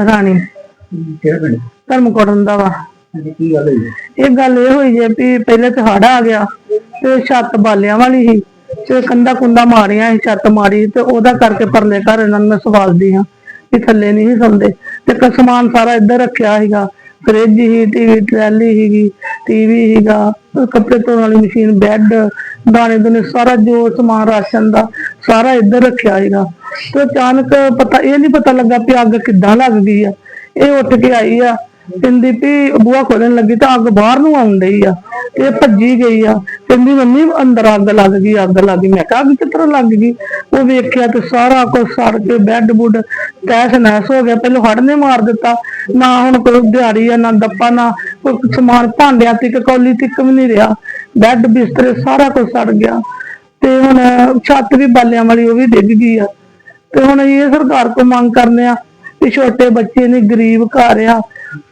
ਰਾਣੀ। ਕਿਹੜਾ ਪਿੰਡ ਧਰਮਕੋਟਨ ਦਾ ਵਾ। ਹਾਂਜੀ ਕੀ ਗੱਲ ਹੋਈ? ਇਹ ਗੱਲ ਇਹ ਹੋਈ ਜੇ ਵੀ ਪਹਿਲੇ ਤੇ ਹੜ ਆ ਗਿਆ ਤੇ ਛੱਤ ਬਾਲਿਆਂ ਵਾਲੀ ਸੀ ਤੇ ਕੰਦਾ ਕੁੰਦਾ ਮਾਰੀਆਂ ਸੀ ਛੱਤ ਮਾਰੀ ਤੇ ਉਹਦਾ ਕਰਕੇ ਪਰਲੇ ਘਰ ਇਹਨਾਂ ਨੂੰ ਮੈਂ ਸਵਾਲਦੀ ਹਾਂ ਵੀ ਥੱਲੇ ਨਹੀਂ ਸੀ ਸੌਂਦੇ। ਤੇ ਸਮਾਨ ਸਾਰਾ ਇੱਧਰ ਰੱਖਿਆ ਸੀਗਾ ਫ੍ਰਿਜ ਹੀ, ਟੀਵੀ, ਟਰੈਲੀ ਸੀਗੀ, ਟੀਵੀ ਸੀਗਾ, ਕੱਪੜੇ ਧੋਣ ਵਾਲੀ ਮਸ਼ੀਨ, ਬੈੱਡ, ਦਾਣੇ ਦੁਨੇ ਸਾਰਾ ਜੋ ਸਮਾਨ ਰਾਸ਼ਨ ਦਾ, ਸਾਰਾ ਇੱਧਰ ਰੱਖਿਆ ਸੀਗਾ। ਤੇ ਅਚਾਨਕ ਪਤਾ, ਇਹ ਨਹੀਂ ਪਤਾ ਲੱਗਾ ਵੀ ਅੱਗ ਕਿੱਦਾਂ ਲੱਗ ਗਈ ਆ। ਇਹ ਉੱਠ ਕੇ ਆਈ ਆ, ਕਹਿੰਦੀ ਵੀ ਬੂਹਾ ਖੋਲਣ ਲੱਗੀ ਤਾਂ ਅੱਗ ਬਾਹਰ ਨੂੰ ਆਉਣ ਡਈ ਆ। ਇਹ ਭੱਜੀ ਗਈ ਆ। ਕਹਿੰਦੀ, ਮੰਮੀ, ਅੰਦਰ ਅੱਗ ਲੱਗ ਗਈ, ਅੱਗ ਲੱਗ ਗਈ। ਮੈਂ ਕਿਹਾ, ਅੱਗ ਕਿਸ ਲੱਗ ਗਈ? ਉਹ ਵੇਖਿਆ ਤੇ ਸਾਰਾ ਕੁਝ ਸੜ ਕੇ ਬੈੱਡ ਬੁੱਡ ਤੈਸ ਨੈਸ ਹੋ ਗਿਆ। ਪਹਿਲਾਂ ਹੜ ਨੇ ਮਾਰ ਦਿੱਤਾ। ਨਾ ਹੁਣ ਕੋਈ ਦਿਹਾੜੀ ਆ, ਨਾ ਦੱਪਾ, ਨਾ ਕੋਈ ਸਮਾਨ। ਭਾਂਡਿਆਂ ਤੱਕ, ਕੌਲੀ ਤੱਕ ਵੀ ਨਹੀਂ ਰਿਹਾ। ਬੈੱਡ ਬਿਸਤਰੇ, ਸਾਰਾ ਕੁਝ ਸੜ ਗਿਆ। ਤੇ ਹੁਣ ਛੱਤ ਵੀ ਬਾਲਿਆਂ ਵਾਲੀ ਉਹ ਵੀ ਡਿੱਗ ਗਈ ਆ। ਤੇ ਹੁਣ ਇਹ ਸਰਕਾਰ ਕੋ ਮੰਗ ਕਰਨੇ ਆ ਵੀ ਛੋਟੇ ਬੱਚੇ ਨੇ, ਗਰੀਬ ਘਰ ਆ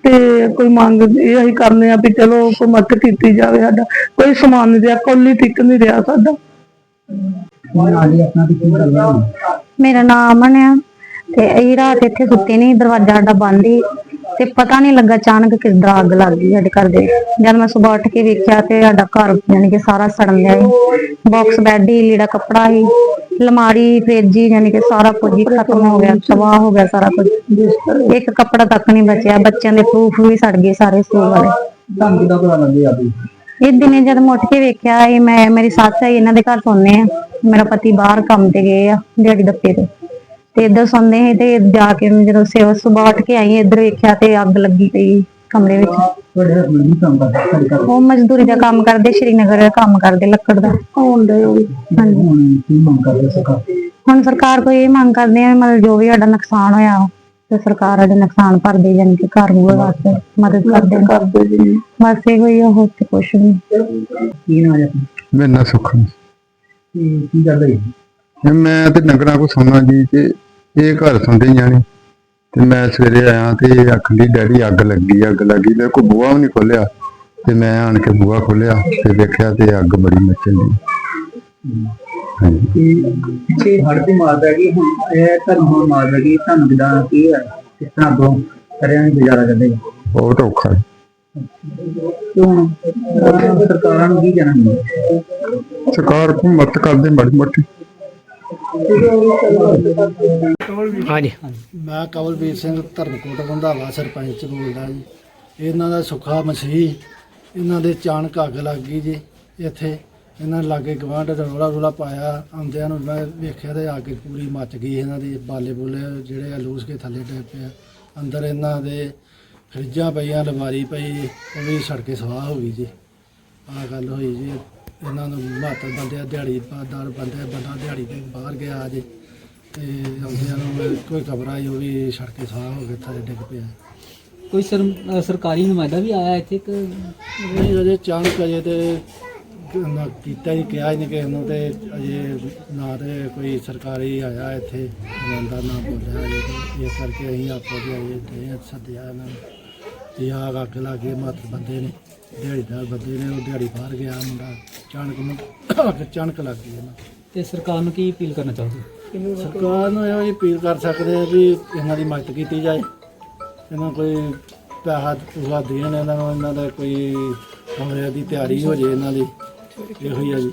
ਤੇ ਕੋਈ ਮੰਗ ਇਹ ਅਸੀਂ ਕਰਨੇ ਆ ਵੀ ਚਲੋ ਕੋਈ ਮਦਦ ਕੀਤੀ ਜਾਵੇ ਸਾਡਾ। ਕੋਈ ਸਮਾਨ ਨਹੀਂ ਰਿਹਾ ਕੋਲੀ ਟਿਕ ਨਹੀਂ ਰਿਹਾ ਸਾਡਾ। ਮੇਰਾ ਨਾਮ ਅਮਨ ਆ ਤੇ ਅਸੀਂ ਰਾਤ ਇੱਥੇ ਸੁੱਤੇ ਨਹੀਂ ਦਰਵਾਜ਼ਾ ਸਾਡਾ ਬੰਦ ਹੀ ਤੇ ਪਤਾ ਨਹੀਂ ਲੱਗਾ ਅਚਾਨਕ ਕਿੱਦਾਂ ਅੱਗ ਲੱਗ ਗਈ ਸਾਡੇ ਘਰ ਦੇ। ਜਦ ਮੈਂ ਸਵੇਰ ਉੱਠ ਕੇ ਵੇਖਿਆ ਤੇ ਸਾਡਾ ਘਰ ਯਾਨੀ ਕਿ ਸਾਰਾ ਸੜਨ ਲਿਆ ਸੀ। ਬਾਕਸ ਬੈੱਡ ਹੀ ਲੀੜਾ ਕੱਪੜਾ ਹੀ ਲਮਾਰੀ ਫ੍ਰਿਜ ਯਾਨੀ ਕਿ ਸਾਰਾ ਕੁਝ ਹੀ ਖਤਮ ਹੋ ਗਿਆ ਤਬਾਹ ਹੋ ਗਿਆ ਸਾਰਾ ਕੁਝ। ਇੱਕ ਕੱਪੜਾ ਤੱਕ ਨਹੀਂ ਬਚਿਆ ਬੱਚਿਆਂ ਦੇ ਪ੍ਰੂਫ ਵੀ ਸੜ ਗਏ ਸਾਰੇ ਸਕੂਲ ਵਾਲੇ। ਤੁਹਾਨੂੰ ਕਿਦਾਂ ਪਤਾ ਲੱਗਿਆ ਵੀ ਇਹ ਦਿਨੇ ਜਦ ਮੈਂ ਉੱਠ ਕੇ ਵੇਖਿਆ ਇਹ ਮੈਂ ਮੇਰੀ ਸੱਸ ਹੈ ਇਹਨਾਂ ਦੇ ਘਰ ਸੌਂਦੇ ਆ। ਮੇਰਾ ਪਤੀ ਬਾਹਰ ਕੰਮ ਤੇ ਗਏ ਆ ਦਿਹਾੜੀ ਦੱਪੇ ਤੇ। ਤੇ ਇੱਧਰ ਸੌਂਦੇ ਸੀ ਤੇ ਜਾ ਕੇ ਮੈਂ ਜਦੋਂ ਸਵੇਰ ਸੁਬਾਹ ਉੱਠ ਕੇ ਆਈ ਇੱਧਰ ਵੇਖਿਆ ਤੇ ਅੱਗ ਲੱਗੀ ਪਈ ਕਮਰੇ ਵਿੱਚ। ਤੁਹਾਡੇ ਹਸਬੰਦ ਨਹੀਂ ਕੰਮ ਕਰਦੇ ਸਾਡੇ ਘਰ ਉਹ ਮਜ਼ਦੂਰੀ ਦਾ ਕੰਮ ਕਰਦੇ ਸ਼੍ਰੀਨਗਰ ਕੰਮ ਕਰਦੇ ਲੱਕੜ ਦਾ। ਹੋਣ ਦੇ ਉਹ ਵੀ। ਹਾਂਜੀ ਹੁਣ ਕੀ ਮੰਗ ਕਰਦੇ ਸਰਕਾਰ? ਹੁਣ ਸਰਕਾਰ ਕੋਈ ਇਹ ਮੰਗ ਕਰਦੇ ਆ ਮਤਲਬ ਜੋ ਵੀ ਸਾਡਾ ਨੁਕਸਾਨ ਹੋਇਆ ਤੇ ਸਰਕਾਰ ਸਾਡੇ ਨੁਕਸਾਨ ਭਰ ਦੇ ਜਾਣੀ ਕਿ ਘਰ ਬੂਹੇ ਵਾਸਤੇ ਮਦਦ ਕਰਦੇ ਕਰਦੇ ਜੀ। ਬਸ ਇਹੋ ਹੀ ਆ, ਹੋਰ ਤੇ ਕੁਛ ਨਹੀਂ। ਕੀ ਨਾ ਆਪਣਾ? ਮੇਰਾ ਨਾਂ ਸੁਖਮ। ਕੀ ਕੀ ਗੱਲ ਤੇ ਮੈਂ ਤੇ ਨਗਰਾਂ ਕੋ ਸੌਣਾ ਜੀ ਤੇ ਇਹ ਘਰ ਸੌਂਦੇ ਹੀ ਜਾਣੇ ਤੇ ਮੈਂ ਸਵੇਰੇ ਆਇਆ ਤੇ ਇਹ ਆਖਣ ਦੀ ਡੈਡੀ ਅੱਗ ਲੱਗੀ ਅੱਗ ਲੱਗੀ। ਮੇਰੇ ਕੋ ਬੂਹਾ ਵੀ ਨਹੀਂ ਖੋਲਿਆ ਤੇ ਮੈਂ ਆਣ ਕੇ ਬੂਹਾ ਖੋਲਿਆ ਤੇ ਵੇਖਿਆ ਤੇ ਅੱਗ ਬੜੀ ਮੱਚਣ ਦੀ ਪਿੱਛੇ ਹੜ ਦੀ ਮਾਰ ਪੈ ਗਈ ਹੁਣ ਇਹ ਧਰਮ ਹੁਣ ਮਾਰ ਪੈ ਗਈ। ਤੁਹਾਨੂੰ ਕਿਦਾਂ ਕੀ ਹੈ ਕਿਸ ਤਰ੍ਹਾਂ ਦੋ ਕਰਿਆ ਨਹੀਂ ਗੁਜ਼ਾਰਾ ਕਰਦੇ ਬਹੁਤ ਔਖਾ ਹੈ। ਤੇ ਅਹ, ਸਰਕਾਰਾਂ ਨੂੰ ਕੀ ਸਰਕਾਰ ਕੋ ਮਦਦ ਕਰਦੇ ਮਾੜੀ ਮੋਟੀ। ਹਾਂਜੀ। ਮੈਂ ਕਵਲਵੀਰ ਸਿੰਘ ਧਰਮਕੋਟ ਰੰਧਾਵਾ ਸਰਪੰਚ ਬੋਲਦਾ ਜੀ। ਇਹਨਾਂ ਦਾ ਸੁੱਖਾ ਮਸੀਹ, ਇਹਨਾਂ ਦੇ ਚਾਣਕ ਅੱਗ ਲੱਗ ਗਈ ਜੀ। ਇੱਥੇ ਇਹਨਾਂ ਲਾਗੇ ਗਵਾਂਢ ਰੋਲਾ ਰੋਲਾ ਪਾਇਆ। ਆਉਂਦਿਆਂ ਨੂੰ ਮੈਂ ਵੇਖਿਆ ਤੇ ਅੱਗ ਪੂਰੀ ਮੱਚ ਗਈ ਇਹਨਾਂ ਦੀ। ਬਾਲੇ ਬੁਲੇ ਜਿਹੜੇ ਆ ਲੂਸ ਕੇ ਥੱਲੇ ਡੇ ਪਿਆ ਅੰਦਰ ਇਹਨਾਂ ਦੇ ਫਰਿੱਜਾਂ ਪਈਆਂ ਲਵਾਰੀ ਪਈ, ਉਹ ਵੀ ਸੜ ਕੇ ਸਵਾਹ ਹੋ ਗਈ ਜੀ। ਆਹ ਗੱਲ ਹੋਈ ਜੀ। ਇਹਨਾਂ ਨੂੰ ਮਾਤਰ ਬੰਦੇ ਦਿਹਾੜੀ ਦਾਰ ਬੰਦੇ ਬੰਦਾ ਦਿਹਾੜੀ ਤੇ ਬਾਹਰ ਗਿਆ ਜੀ ਤੇ ਆਉਂਦਿਆਂ ਨੂੰ ਕੋਈ ਖਬਰ ਆਈ ਉਹ ਵੀ ਸੜ ਕੇ ਸਾਹ ਹੋ ਗਏ ਥੱਲੇ ਡਿੱਗ ਪਿਆ। ਕੋਈ ਸਰ ਅ, ਸਰਕਾਰੀ ਨੁਮਾਇੰਦਾ ਵੀ ਆਇਆ ਇੱਥੇ ਕਿ ਨਹੀਂ ਅਜੇ ਚਾਣਕ ਅਜੇ ਤੇ ਨਾ ਕੀਤਾ ਹੀ ਕਿਹਾ ਹੀ ਨਹੀਂ ਕਿਸੇ ਨੂੰ ਤੇ ਅਜੇ ਨਾ ਤੇ ਕੋਈ ਸਰਕਾਰੀ ਆਇਆ ਇੱਥੇ ਨੁਮਾਇੰਦਾ ਨਾ ਬੋਲਿਆ ਅਜੇ ਤੇ। ਇਸ ਕਰਕੇ ਅਸੀਂ ਆਪੋ ਦੇ ਆਏ ਤੇ ਸੱਦਿਆ ਇਹਨਾਂ ਨੂੰ। ਤੇ ਆ ਅੱਗ ਲੱਗੇ ਮਾਤਰ ਬੰਦੇ ਨੇ ਦਿਹਾੜੀਦਾਰ ਬੰਦੇ ਨੇ ਉਹ ਦਿਹਾੜੀ ਬਾਹਰ ਗਿਆ ਮੁੰਡਾ। ਚਾਣਕ ਨੂੰ ਅੱਗ ਚਾਣਕ ਲੱਗ ਗਈ ਇਹਨਾਂ ਤੇ ਸਰਕਾਰ ਨੂੰ ਕੀ ਅਪੀਲ ਕਰਨਾ ਚਾਹੋਗੇ? ਸਰਕਾਰ ਨੂੰ ਇਹੋ ਜਿਹੀ ਅਪੀਲ ਕਰ ਸਕਦੇ ਆ ਵੀ ਇਹਨਾਂ ਦੀ ਮਦਦ ਕੀਤੀ ਜਾਏ। ਇਹਨਾਂ ਕੋਈ ਪੈਸਾ ਪੂਸਾ ਦੇਣ ਇਹਨਾਂ ਨੂੰ ਇਹਨਾਂ ਦਾ ਕੋਈ ਕਮਰੇ ਦੀ ਤਿਆਰੀ ਹੋ ਜੇ ਇਹਨਾਂ ਦੀ। ਇਹੋ ਹੀ ਆ ਜੀ।